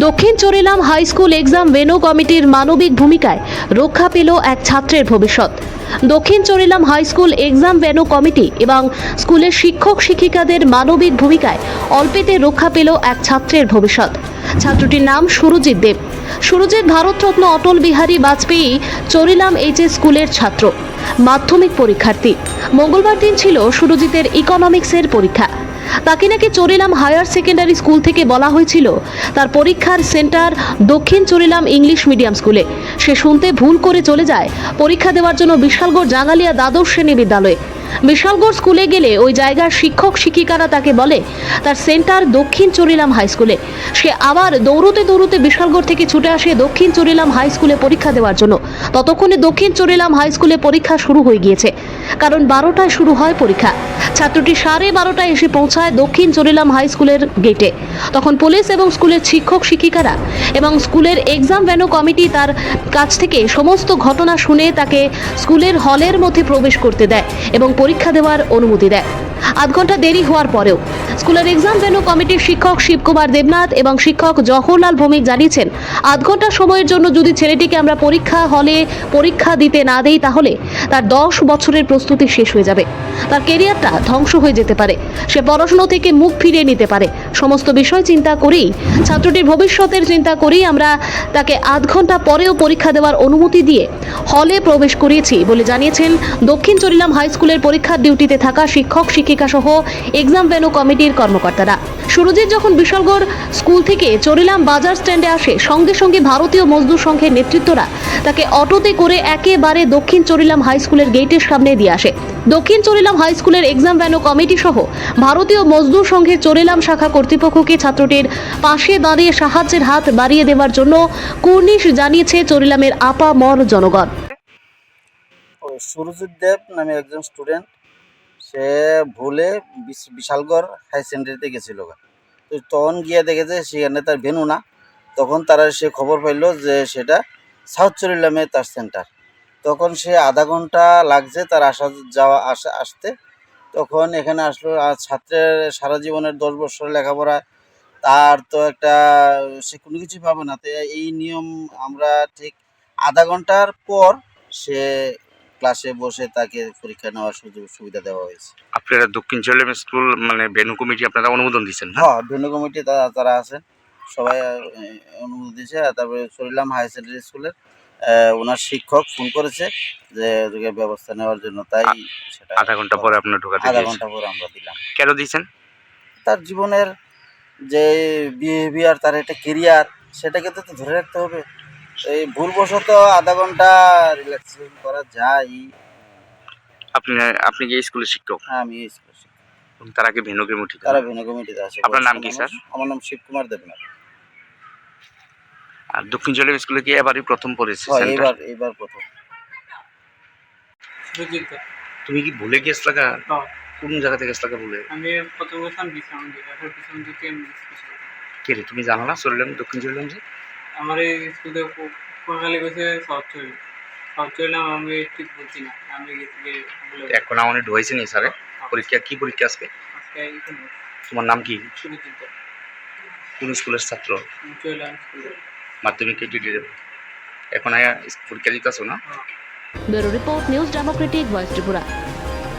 দক্ষিণ Charilam high school exam venue কমিটির মানবিক ভূমিকায় রক্ষা পেল এক ছাত্রের ভবিষ্যৎ। দক্ষিণ Charilam high school exam venue committee এবং স্কুলের শিক্ষক শিক্ষিকাদের মানবিক ভূমিকায় অল্পেতে রক্ষা পেল এক ছাত্রের ভবিষ্যৎ। ছাত্রটির নাম সুরজিৎ দেব। সুরজিৎ ভারতরত্ন অটল বিহারী বাজপেয়ী চরিলাম এইচএস স্কুলের ছাত্র, মাধ্যমিক পরীক্ষার্থী। মঙ্গলবার দিন ছিল সুরজিতের ইকোনমিক্সের পরীক্ষা। তাকে নাকি চরিলাম হায়ার সেকেন্ডারি স্কুল থেকে বলা হয়েছিল। তার পরীক্ষার সেন্টার দক্ষিণ চরিলাম ইংলিশ মিডিয়াম স্কুলে। সে শুনতে ভুল করে চলে যায়। পরীক্ষা দেওয়ার জন্য বিশালগড় জাঙ্গালিয়া দ্বাদশ শ্রেণি বিদ্যালয়ে। বিশালগড় স্কুলে গেলে ওই জায়গার শিক্ষক শিক্ষিকারা তাকে বলে, তার সেন্টার দক্ষিণ চরিলাম হাই স্কুলে। সে আবার দৌড়তে দৌড়তে বিশালগড় থেকে ছুটে আসে দক্ষিণ চরিলাম হাই স্কুলে পরীক্ষা দেওয়ার জন্য। ততক্ষণে দক্ষিণ চরিলাম হাই স্কুলে পরীক্ষা শুরু হয়ে গিয়েছে, কারণ বারোটায় শুরু হয় পরীক্ষা। ছাত্রটি সাড়ে বারোটায় এসে পৌঁছায় দক্ষিণ চরিলাম হাই স্কুলের গেটে। তখন পুলিশ এবং স্কুলের শিক্ষক শিক্ষিকারা এবং স্কুলের এক্সাম ভ্যানু কমিটি তার কাছ থেকে সমস্ত ঘটনা শুনে তাকে স্কুলের হলের মধ্যে প্রবেশ করতে দেয় এবং পরীক্ষা দেওয়ার অনুমতি দেয়। আধ ঘণ্টা দেরি হওয়ার পরেও স্কুলের এক্সাম ভেনু কমিটির শিক্ষক শিবকুমার দেবনাথ এবং শিক্ষক জওহরলাল ভৌমিক জানিয়েছেন, আধ ঘণ্টা সময়ের জন্য যদি ছেলেটিকে আমরা পরীক্ষা হলে পরীক্ষা দিতে না দেই তাহলে তার দশ বছরের প্রস্তুতি শেষ হয়ে যাবে। তার কেরিয়ারটা ধ্বংস হয়ে যেতে পারে। সে পড়াশুনো থেকে মুখ ফিরিয়ে নিতে পারে। সমস্ত বিষয় চিন্তা করেই, ছাত্রটির ভবিষ্যতের চিন্তা করেই আমরা তাকে আধ ঘণ্টা পরেও পরীক্ষা দেওয়ার অনুমতি দিয়ে হলে প্রবেশ করিয়েছি বলে জানিয়েছেন দক্ষিণ চরিলাম হাই স্কুলের পরীক্ষার ডিউটিতে থাকা শিক্ষক, শিক্ষিকা সহ এক্সাম ভেনু কমিটির কর্মকর্তারা। সুরজিৎ যখন বিশালগড় স্কুল থেকে চরিলাম বাজার স্ট্যান্ডে আসে, সঙ্গে সঙ্গে ভারতীয় মজদুর সংঘের নেতৃত্বরা তাকে অটোতে করে একেবারে দক্ষিণ চরিলাম হাই স্কুলের গেটের সামনে দিয়ে আসে। দক্ষিণ চরিলাম হাই স্কুলের এক্সাম ভ্যানু কমিটি সহ ভারতীয় মজদুর সংঘের চরিলাম শাখা কর্তৃপক্ষকে ছাত্রটির পাশে দাঁড়িয়ে সাহায্যের হাত বাড়িয়ে দেওয়ার জন্য কুর্নিশ জানিয়েছে চরিলামের আপা মর জনগণ। সুরজিৎ দেব নামে একজন স্টুডেন্ট সে ভুলে বিশ- বিশালগড় হাই সেকেন্ডারিতে গেছিল তো তখন গিয়ে দেখেছে সেখানে তার ভেনু না। তখন তারা সে খবর পাইলো যে সেটা সাউথ চরিলামে তার সেন্টার তখন সে আধা ঘণ্টা লাগছে তার আসা যাওয়া আসা আসতে। তখন এখানে আসলো আর ছাত্রের সারা জীবনের দশ বছর লেখাপড়া। তার তো একটা, সে কোনো কিছু পাবে না। তো এই নিয়ম আমরা ঠিক আধা ঘণ্টার পর সে ক্লাসে বসে তাকে পরীক্ষা নেওয়ার সুযোগ সুবিধা দেওয়া হয়েছে। আপনারা দক্ষিণ চল্লিম স্কুল মানে ভেনু কমিটি আপনারা অনুমোদন দিচ্ছেন না? হ্যাঁ ভেন্যু কমিটি তারা তারা আছেন। সবাই অনুমতি দিয়েছে। তারপরে চরিলাম হাই সেকেন্ডারি স্কুলের ওনার শিক্ষক ফোন করেছে যে ওদেরকে ব্যবস্থা নেওয়ার জন্য তাই সেটা আধা ঘণ্টা পরে আপনার ঢোকাতে আধা ঘণ্টা পরে আমরা দিলাম। কেন দিয়েছেন? তার জীবনের যে বিহেভিয়ার তার একটা কেরিয়ার সেটাকে তো ধরে রাখতে হবে। এই ভুলবশত আধা ঘণ্টা রিল্যাক্সেশন করা যায়। আপনি আপনি কি স্কুলের শিক্ষক? আমি এই স্কুলের শিক্ষক। তার আগে ভেনু কমিটি তারা ভিন্ন কমিটিতে আছে। আপনার নাম কি, স্যার? আমার নাম শিবকুমার দেবনাথ। আর দক্ষিণ চল্লিম স্কুলে কি এবারই প্রথম পড়েছে হয় সেন্টার? এইবার এইবার প্রথম। তুমি কি ভুলে গেছ লাগা হ্যাঁ। কোন জায়গা থেকে গেছ লাগা ভুলে? আমি প্রথম গেছিলাম বিশ্রাম দিয়ে তারপর বিশ্রাম থেকে কে রে তুমি জানো না? চললাম দক্ষিণ চললাম যে। আমার এই স্কুলে কোয়াখালি গেছে শহর চলে। চললাম আমি ঠিক বলছি না। আমি গেছি গিয়ে বলে, এখন আমার ঢুকাইছে নি স্যারে? পরীক্ষা কি পরীক্ষা আসবে আজকে এখানে তোমার নাম কি? কোন স্কুলের ছাত্র? আমি মাধ্যমিক এখন আয়া পরীক্ষা দিতেছো না? হ্যাঁ। Bureau report news democratic voice Tripura.